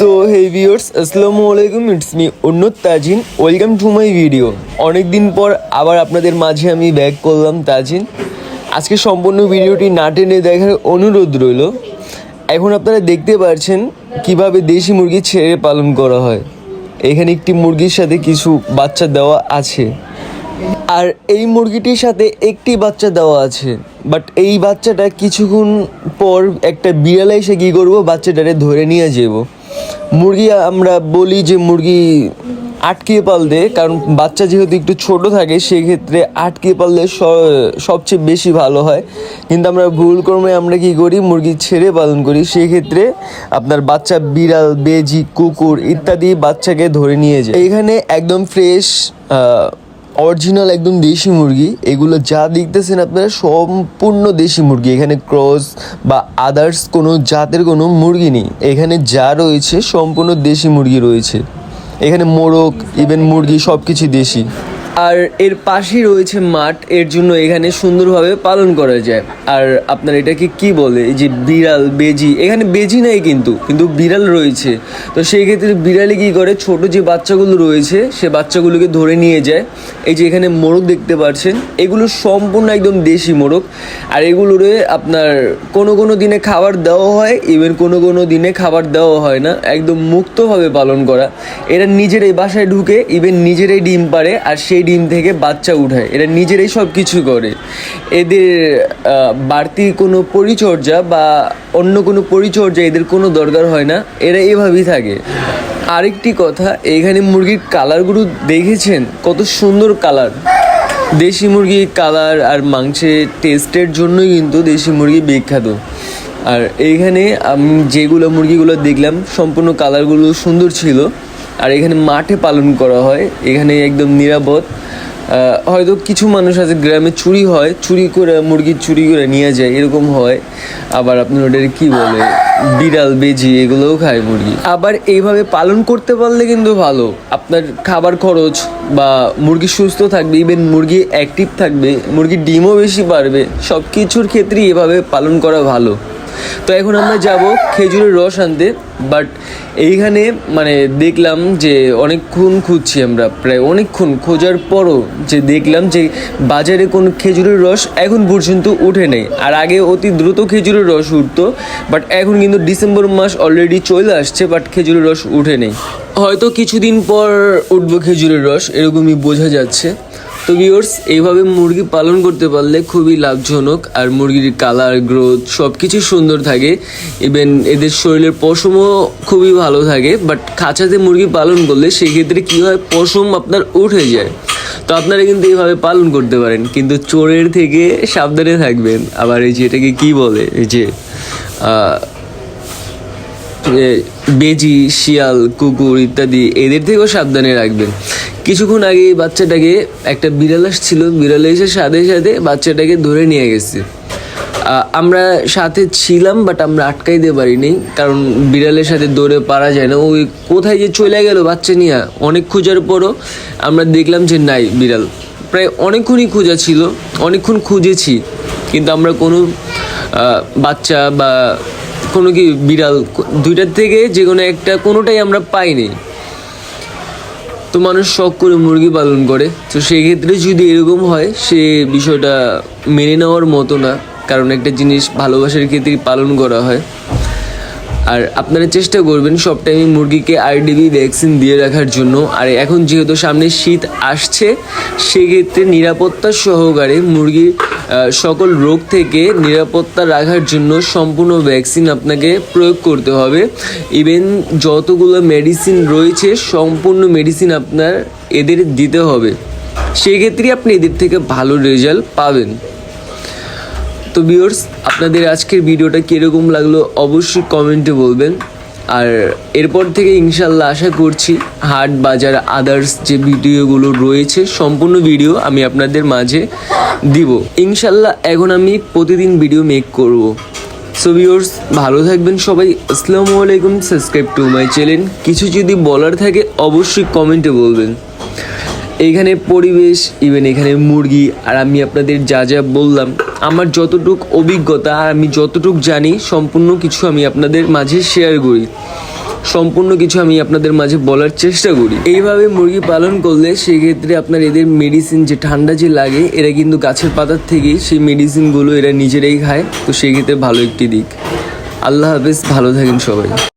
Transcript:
So hey viewers আসসালামু আলাইকুম it's me উন্নত Tajin welcome to my video অনেক দিন পর আবার আপনাদের মাঝে আমি ব্যাক করলাম তাজিন আজকে সম্পূর্ণ ভিডিওটি না টেনে দেখার অনুরোধ রইল। এখন আপনারা দেখতে পাচ্ছেন কীভাবে দেশি মুরগি ছেড়ে পালন করা হয়। এখানে একটি মুরগির সাথে কিছু বাচ্চা দেওয়া আছে। আর এই মুরগিটির সাথে একটি বাচ্চা দেওয়া আছে। বাট এই বাচ্চাটা কিছুক্ষণ পর একটা বিড়াল এসে কী করব, বাচ্চাটারে ধরে নিয়ে যাব। মুরগি, আমরা বলি যে মুরগি আটকিয়ে পালতে কারণ বাচ্চা যেহেতু একটু ছোট থাকে, সেক্ষেত্রে আটকিয়ে পাললে সবচেয়ে বেশি ভালো হয়। কিন্তু আমরা ভুল কর্মে আমরা কি করি, মুরগি ছেড়ে পালন করি। সেক্ষেত্রে আপনার বাচ্চা বিড়াল, বেজি, কুকুর ইত্যাদি বাচ্চাকে ধরে নিয়ে যায়। এখানে একদম ফ্রেশ অরিজিনাল একদম দেশি মুরগি। এগুলো যা দেখতেছেন আপনারা, সম্পূর্ণ দেশি মুরগি। এখানে ক্রস বা আদার্স কোনো জাতের কোনো মুরগি নেই। এখানে যা রয়েছে, সম্পূর্ণ দেশি মুরগি রয়েছে। এখানে মোরগ ইভেন মুরগি সব কিছু দেশি। আর এর পাশেই রয়েছে মাঠ, এর জন্য এখানে সুন্দরভাবে পালন করা যায়। আর আপনার এটাকে কি বলে? যে বিড়াল, বেজি, এখানে বেজি নাই কিন্তু কিন্তু বিড়াল রয়েছে। তো সেই ক্ষেত্রে বিড়ালে কি করে? ছোট যে বাচ্চাগুলো রয়েছে, সে বাচ্চাগুলোকে ধরে নিয়ে যায়। এই যে এখানে মোরগ দেখতে পাচ্ছেন, এগুলো সম্পূর্ণ একদম দেশি মোরগ। আর এগুলোরে আপনার কোনো কোনো দিনে খাবার দেওয়া হয় ইভেন কোনো কোনো দিনে খাবার দেওয়া হয় না। একদম মুক্তভাবে পালন করা। এরা নিজেরাই বাসায় ঢুকে ইভেন নিজেরাই ডিম পারে আর সেই ডিম থেকে বাচ্চা উঠায়। এরা নিজেরাই সব কিছু করে। এদের বাড়তি কোনো পরিচর্যা বা অন্য কোনো পরিচর্যা এদের কোনো দরকার হয় না। এরা এভাবেই থাকে। আরেকটি কথা, এখানে মুরগির কালারগুলো দেখেছেন? কত সুন্দর কালার দেশি মুরগির কালার আর মাংসের টেস্টের জন্যই কিন্তু দেশি মুরগি বিখ্যাত। আর এইখানে আমি যেগুলো মুরগিগুলো দেখলাম, সম্পূর্ণ কালারগুলো সুন্দর ছিল। আর এখানে মাঠে পালন করা হয়, এখানে একদম নিরাপদ। হয়তো কিছু মানুষ আছে গ্রামে চুরি হয়, চুরি করে মুরগি চুরি করে নিয়ে যায়, এরকম হয়। আবার আপনার ওদের কি বলে, বিড়াল, বেজি, এগুলোও খায় মুরগি। আবার এইভাবে পালন করতে পারলে কিন্তু ভালো। আপনার খাবার খরচ বা মুরগি সুস্থ থাকবে ইভেন মুরগি অ্যাক্টিভ থাকবে, মুরগির ডিমও বেশি বাড়বে সব কিছুর ক্ষেত্রেই এভাবে পালন করা ভালো। তো এখন আমরা যাব খেজুরের রস আনতে বাট এইখানে মানে দেখলাম যে অনেকক্ষণ খুঁজছি আমরা, প্রায় অনেকক্ষণ খোঁজার পরও যে দেখলাম যে বাজারে কোনো খেজুরের রস এখন পর্যন্ত উঠে নেই। আর আগে অতি দ্রুত খেজুরের রস উঠতো বাট এখন কিন্তু ডিসেম্বর মাস অলরেডি চলে আসছে বাট খেজুরের রস উঠে নেই। হয়তো কিছুদিন পর উঠবো খেজুরের রস, এরকমই বোঝা যাচ্ছে। তো ভিউয়ার্স এইভাবে মুরগি পালন করতে পারলে খুবই লাভজনক আর মুরগির কালার গ্রোথ সব কিছু সুন্দর থাকে। ইভেন এদের শরীরের পশমও খুবই ভালো থাকে বাট খাঁচাতে মুরগি পালন করলে সেক্ষেত্রে কী হয়, পশম আপনার উঠে যায়। তো আপনারা কিন্তু এইভাবে পালন করতে পারেন, কিন্তু চোরের থেকে সাবধানে থাকবেন। আবার এই যে এটাকে কী বলে, এই যে বেজি, শিয়াল, কুকুর ইত্যাদি এদের থেকেও সাবধানে রাখবেন। কিছুক্ষণ আগে এই বাচ্চাটাকে একটা বিড়াল আসছিল, বিড়াল এসে সাথে সাথে বাচ্চাটাকে ধরে নিয়ে গেছে। আমরা সাথে ছিলাম, বাট আমরা আটকাইতে পারিনি, কারণ বিড়ালের সাথে দৌড়ে পারা যায় না। ওই কোথায় যে চলে গেল বাচ্চা নিয়ে, অনেক খোঁজার পরও আমরা দেখলাম যে নাই বিড়াল। প্রায় অনেকক্ষণই খোঁজা ছিল, অনেকক্ষণ খুঁজেছি, কিন্তু আমরা কোনো বাচ্চা বা কোনো কি বিড়াল, দুইটার থেকে যে কোনো একটা, কোনোটাই আমরা পাইনি। তো মানুষ শখ করে মুরগি পালন করে। তো সেক্ষেত্রে যদি এরকম হয়, সে বিষয়টা মেনে নেওয়ার মতো না। কারণ একটা জিনিস ভালোবাসার ক্ষেত্রে পালন করা হয়। আর আপনারা চেষ্টা করবেন সব টাইমে মুরগিকে আরডিবি ভ্যাকসিন দিয়ে রাখার জন্য। আর এখন যেহেতু সামনে শীত আসছে, সেক্ষেত্রে নিরাপত্তা সহকারে মুরগির সকল রোগ থেকে নিরাপত্তা রাখার জন্য সম্পূর্ণ ভ্যাকসিন আপনাকে প্রয়োগ করতে হবে। ইভেন যতগুলো মেডিসিন রয়েছে, সম্পূর্ণ মেডিসিন আপনার এদের দিতে হবে। সেক্ষেত্রে আপনি এদের থেকে ভালো রেজাল্ট পাবেন। তো ভিউয়ার্স আপনাদের আজকের ভিডিওটা কীরকম লাগল অবশ্যই কমেন্টে বলবেন। আর এরপর থেকে ইনশাল্লাহ আশা করছি হাট বাজার আদার্স যে ভিডিওগুলো রয়েছে, সম্পূর্ণ ভিডিও আমি আপনাদের মাঝে দিব। ইনশাল্লাহ এখন আমি প্রতিদিন ভিডিও মেক করব। সো ভিওর্স ভালো থাকবেন সবাই। আসসালামু আলাইকুম সাবস্ক্রাইব টু মাই চ্যানেল কিছু যদি বলার থাকে, অবশ্যই কমেন্টে বলবেন। এইখানে পরিবেশ ইভেন এখানে মুরগি, আর আমি আপনাদের যা যা বললাম, আমার যতটুক অভিজ্ঞতা আর আমি যতটুক জানি, সম্পূর্ণ কিছু আমি আপনাদের মাঝে শেয়ার করি। সম্পূর্ণ কিছু আমি আপনাদের মাঝে বলার চেষ্টা করি। এইভাবে মুরগি পালন করলে সেক্ষেত্রে আপনার এদের মেডিসিন যে ঠান্ডা যে লাগে, এরা কিন্তু গাছের পাতার থেকেই সেই মেডিসিনগুলো এরা নিজেরাই খায়। তো সেক্ষেত্রে ভালো একটি দিক। আল্লাহ হাফেজ, ভালো থাকেন সবাই।